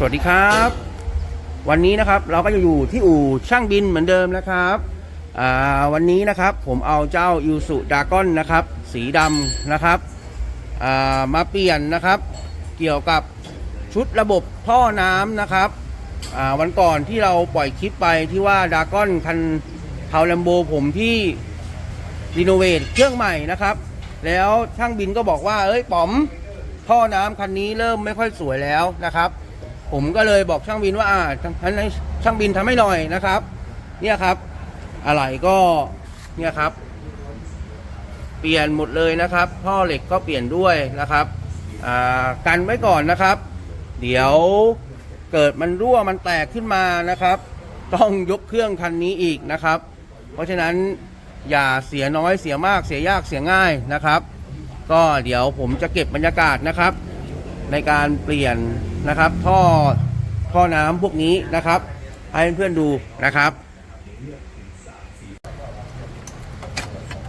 สวัสดีครับ วันนี้นะครับเราก็จะอยู่ที่อู่ช่างบินเหมือนเดิมนะครับวันนี้นะครับผมเอาเจ้ายูสุดากอนนะครับ สีดำนะครับามาเปลี่ยนนะครับ เกี่ยวกับชุดระบบท่อน้ำนะครับวันก่อนที่เราปล่อยคลิปไปที่ว่าดากอนคันเทาแลมโบผมที่รีโนเวทเครื่องใหม่นะครับ แล้วช่างบินก็บอกว่าเอ้ยป๋อมท่อน้ำคันนี้เริ่มไม่ค่อยสวยแล้วนะครับ ผมก็เลยบอกช่างบินว่าอ่าท่านให้ช่างบินทำให้หน่อยนะครับ เนี่ยครับ อะไรก็เนี่ยครับ เปลี่ยนหมดเลยนะครับ ท่อเหล็กก็เปลี่ยนด้วยนะครับอ่ากันไว้ก่อนนะครับ เดี๋ยวเกิดมันรั่วมันแตกขึ้นมานะครับ ต้องยกเครื่องคันนี้อีกนะครับ เพราะฉะนั้นอย่าเสียน้อยเสียมากเสียยากเสียง่ายนะครับ ก็เดี๋ยวผมจะเก็บบรรยากาศนะครับ ในการเปลี่ยน นะครับ ท่อท่อน้ำพวกนี้นะครับให้เพื่อนๆดูนะครับ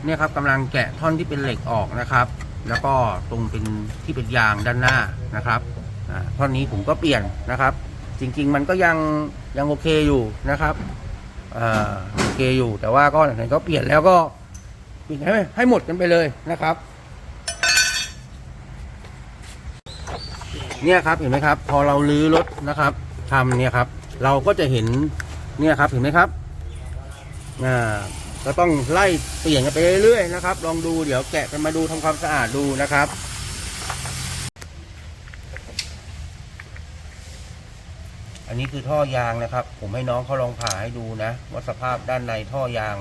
เนี่ยครับกำลังแกะท่อนที่เป็นเหล็กออกนะครับ แล้วก็ตรงเป็นที่เป็นยางด้านหน้านะครับท่อนนี้ผมก็เปลี่ยนนะครับ จริง ๆ มันก็ยังยังโอเคอยู่นะครับอโอเคอยู่แต่ว่าก็ไหนก็เปลี่ยนแล้วก็เปลี่ยนให้ให้หมดกันไปเลยนะครับ เนี่ยครับเห็นไหมครับ พอเราลื้อรถนะครับทำเนี่ยครับ เราก็จะเห็นเนี่ยครับเห็นไหมครับอ่าก็ต้องไล่เปลี่ยนกันไปเรื่อยๆนะครับ ลองดูเดี๋ยวแกะกันมาดูทำความสะอาดดูนะครับอันนี้คือท่อยางนะครับ ผมให้น้องเขาลองผ่าให้ดูนะ ว่าสภาพด้านในท่อยาง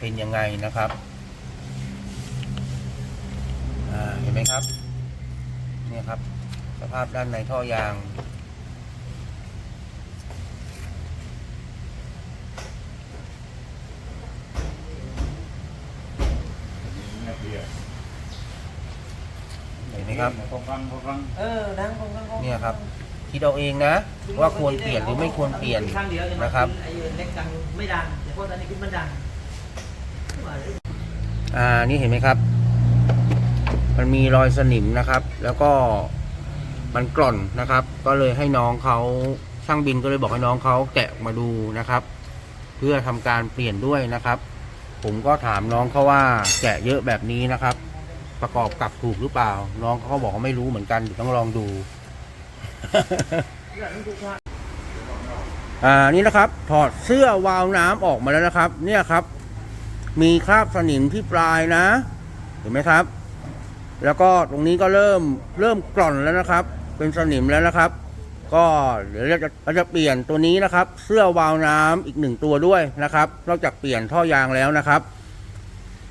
เป็นยังไงนะครับอ่าเห็นไหมครับ เนี่ยครับ สภาพด้านในท่อยาง เห็นไหมครับเออดังคงดังคงเนี่ยครับ คิดเอาเองนะ ว่าควรเปลี่ยนหรือไม่ควรเปลี่ยนข้างเดียวนะครับ ไอ้เล็กดังไม่ดังแต่พวกตอนนี้ขึ้นมันดังอ่า นี่เห็นไหมครับ มันมีรอยสนิมนะครับ แล้วก็ มันกร่อนนะครับ ก็เลยให้น้องเขาช่างบินก็เลยบอกให้น้องเขาแกะมาดูนะครับ เพื่อทำการเปลี่ยนด้วยนะครับ ผมก็ถามน้องเขาว่าแกะเยอะแบบนี้นะครับ ประกอบกับถูกหรือเปล่า น้องเขาก็บอกว่าไม่รู้เหมือนกันเดี๋ยวต้องลองดูอ่านี่นะครับ ถอดเสื้อวาวน้ำออกมาแล้วนะครับ เนี่ยครับ มีคราบสนิมที่ปลายนะ เห็นไหมครับ แล้วก็ตรงนี้ก็เริ่มเริ่มกร่อนแล้วนะครับ เป็นสนิมแล้วนะครับ ก็เดี๋ยวเราจะเราจะเปลี่ยนตัวนี้นะครับ เสื้อวาล์วน้ำอีกหนึ่งตัวด้วยนะครับนอกจากเปลี่ยนท่อยางแล้วนะครับ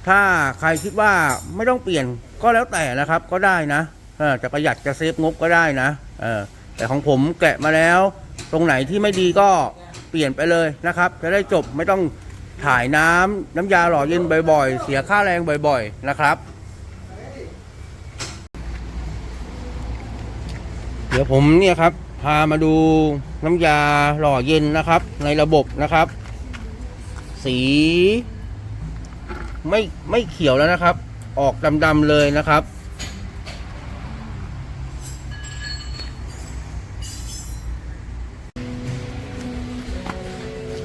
ถ้าใครคิดว่าไม่ต้องเปลี่ยนก็แล้วแต่นะครับ ก็ได้นะเออจะประหยัดจะเซฟงบก็ได้นะเออแต่ของผมแกะมาแล้ว ตรงไหนที่ไม่ดีก็เปลี่ยนไปเลยนะครับ จะได้จบไม่ต้องถ่ายน้ำน้ำยาหล่อเย็นบ่อย ๆ เสียค่าแรงบ่อย ๆ นะครับ เดี๋ยวผมเนี่ยครับ พามาดูน้ำยาหล่อเย็นนะครับ ในระบบนะครับ สี ไม่ไม่เขียวแล้วนะครับ ออกดำๆเลยนะครับ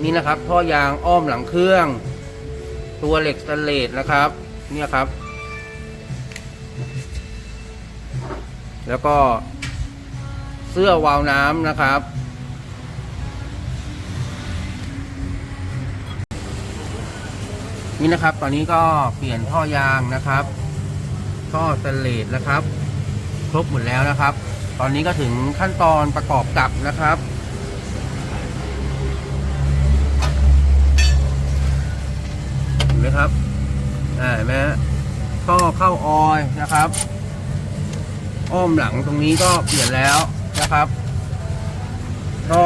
นี่นะครับท่อยางอ้อมหลังเครื่อง ตัวเหล็กสแตนเลสนะครับ เนี่ยครับ แล้วก็ เสื้อวาวน้ำนะครับ นี่นะครับ ตอนนี้ก็เปลี่ยนท่อยางนะครับ ท่อสแตนเลสนะครับ ครบหมดแล้วนะครับ ตอนนี้ก็ถึงขั้นตอนประกอบกับนะครับเห็นไหมครับอ่าเห็นไหมฮะท่อเข้าออยนะครับ อ้อมหลังตรงนี้ก็เปลี่ยนแล้ว นะครับท่อ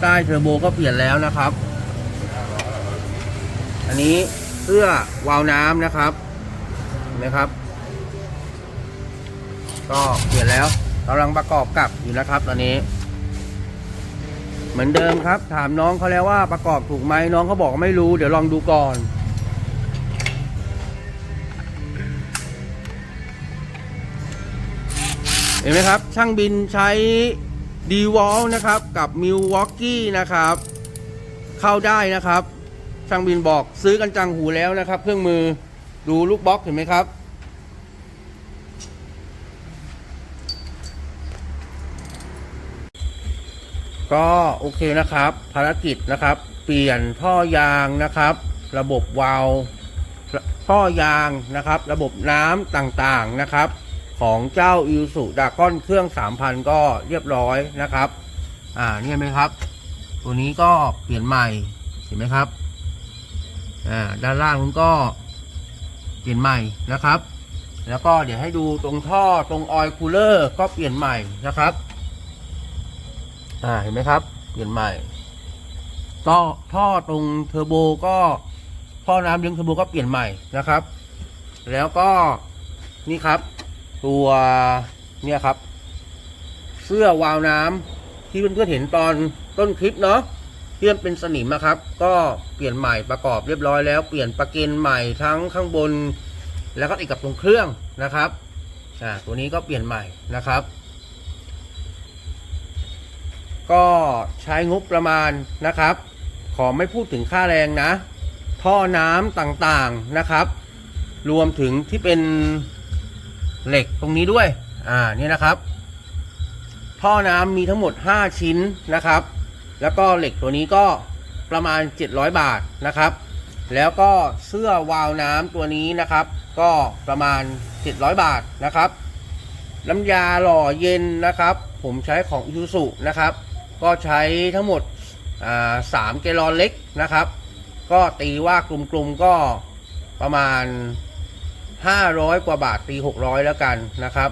ใต้เทอร์โบก็เปลี่ยนแล้วนะครับ อันนี้เสื้อวาล์วน้ำนะครับเห็นไหมครับ ก็เปลี่ยนแล้วกำลังประกอบกลับอยู่นะครับ ตอนนี้ เหมือนเดิมครับ ถามน้องเขาแล้วว่าประกอบถูกไหมน้องเขาบอกไม่รู้ เดี๋ยวลองดูก่อน ห็นไหมครับ ช่างบินใช้ดีวอลนะครับ กับมิลวอกกี้นะครับ เข้าได้นะครับ ช่างบินบอกซื้อกันจังหูแล้วนะครับ เครื่องมือดูลูกบล็อกเห็นไหมครับก็โอเคนะครับ ภารกิจนะครับ เปลี่ยนท่อยางนะครับ ระบบวาล์วท่อยางนะครับ ระบบน้ำต่างๆนะครับ ของเจ้าอิ s u ดาก้อนเครื่อง 3,000 ก็เรียบร้อยนะครับ อ่านี่เห็นไหมครับ ตัวนี้ก็เปลี่ยนใหม่เห็นไหมครับอ่าด้านล่างนู้นก็เปลี่ยนใหม่นะครับ แล้วก็เดี๋ยวให้ดูตรงท่อตรงออยล์คูลเลอร์ก็เปลี่ยนใหม่นะครับอ่าเห็นไหมครับ เปลี่ยนใหม่ต่อท่อตรงเทอร์โบก็ท่อน้ำเลี้ยงเทอร์โบก็เปลี่ยนใหม่นะครับ แล้วก็นี่ครับ ตัวเนี่ยครับ เสื้อวาล์วน้ำที่เพื่อนๆเห็นตอนต้นคลิปเนาะที่มันเป็นสนิมนะครับ ก็เปลี่ยนใหม่ประกอบเรียบร้อยแล้ว เปลี่ยนประเกนใหม่ทั้งข้างบน แล้วก็ติดกับตรงเครื่องนะครับอ่าตัวนี้ก็เปลี่ยนใหม่นะครับ ก็ใช้งบประมาณนะครับ ขอไม่พูดถึงค่าแรงนะ ท่อน้ำต่างๆนะครับ รวมถึงที่เป็น เหล็กตรงนี้ด้วย อ่านี่นะครับ ท่อน้ำมีทั้งหมด 5 ชิ้นนะครับ แล้วก็เหล็กตัวนี้ก็ประมาณ 700 บาทนะครับ แล้วก็เสื้อวาวน้ำตัวนี้นะครับ ก็ประมาณ 700 บาทนะครับน้ำยาหล่อเย็นนะครับ ผมใช้ของ i s u z u นะครับ ก็ใช้ทั้งหมดอ่าสามแกลลอนเล็กนะครับ ก็ตีว่ากลุ่มๆก็ประมาณ 500 กว่าบาทตี600 แล้วกันนะครับ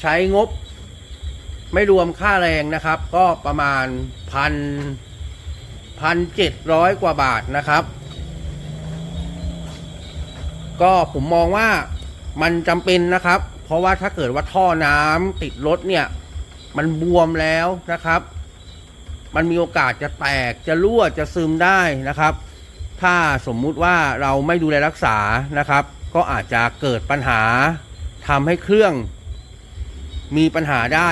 ใช้งบไม่รวมค่าแรงนะครับ ก็ประมาณพันพันเจ็ดร้อยกว่าบาทนะครับ ก็ผมมองว่ามันจำเป็นนะครับ เพราะว่าถ้าเกิดว่าท่อน้ำติดรถเนี่ย มันบวมแล้วนะครับ มันมีโอกาสจะแตกจะรั่วจะซึมได้นะครับ ถ้าสมมุติว่าเราไม่ดูแลรักษานะครับ ก็อาจจะเกิดปัญหาทำให้เครื่องมีปัญหาได้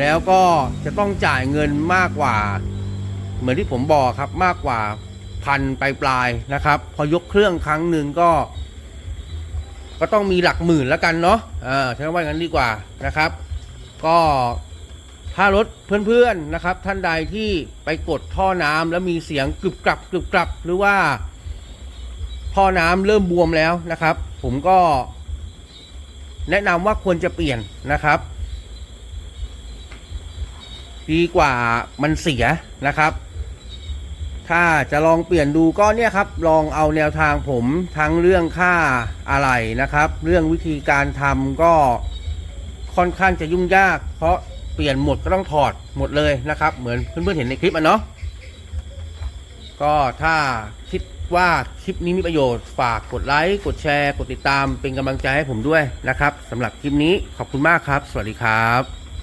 แล้วก็จะต้องจ่ายเงินมากกว่า เหมือนที่ผมบอกครับมากกว่าพันปลายๆนะครับ พอยกเครื่องครั้งหนึ่งก็ ก็ต้องมีหลักหมื่นแล้วกันเนาะเออใช้คำว่างั้นดีกว่านะครับ ก็ถ้ารถเพื่อนๆนะครับ ท่านใดที่ไปกดท่อน้ำแล้วมีเสียงกรึบกรับกรึบกรับหรือว่า ท่อน้ำเริ่มบวมแล้วนะครับ ผมก็ แนะนำว่าควรจะเปลี่ยนนะครับ ดีกว่ามันเสียนะครับ ถ้าจะลองเปลี่ยนดูก็เนี่ยครับ ลองเอาแนวทางผมทั้งเรื่องค่าอะไรนะครับ เรื่องวิธีการทำก็ค่อนข้างจะยุ่งยาก เพราะเปลี่ยนหมดก็ต้องถอดหมดเลยนะครับ เหมือนเพื่อนๆเห็นในคลิปอะเนาะก็ถ้าคิด ว่าคลิปนี้มีประโยชน์ฝากกดไลค์ กดแชร์ กดติดตามเป็นกำลังใจให้ผมด้วยนะครับสำหรับคลิปนี้ขอบคุณมากครับ สวัสดีครับ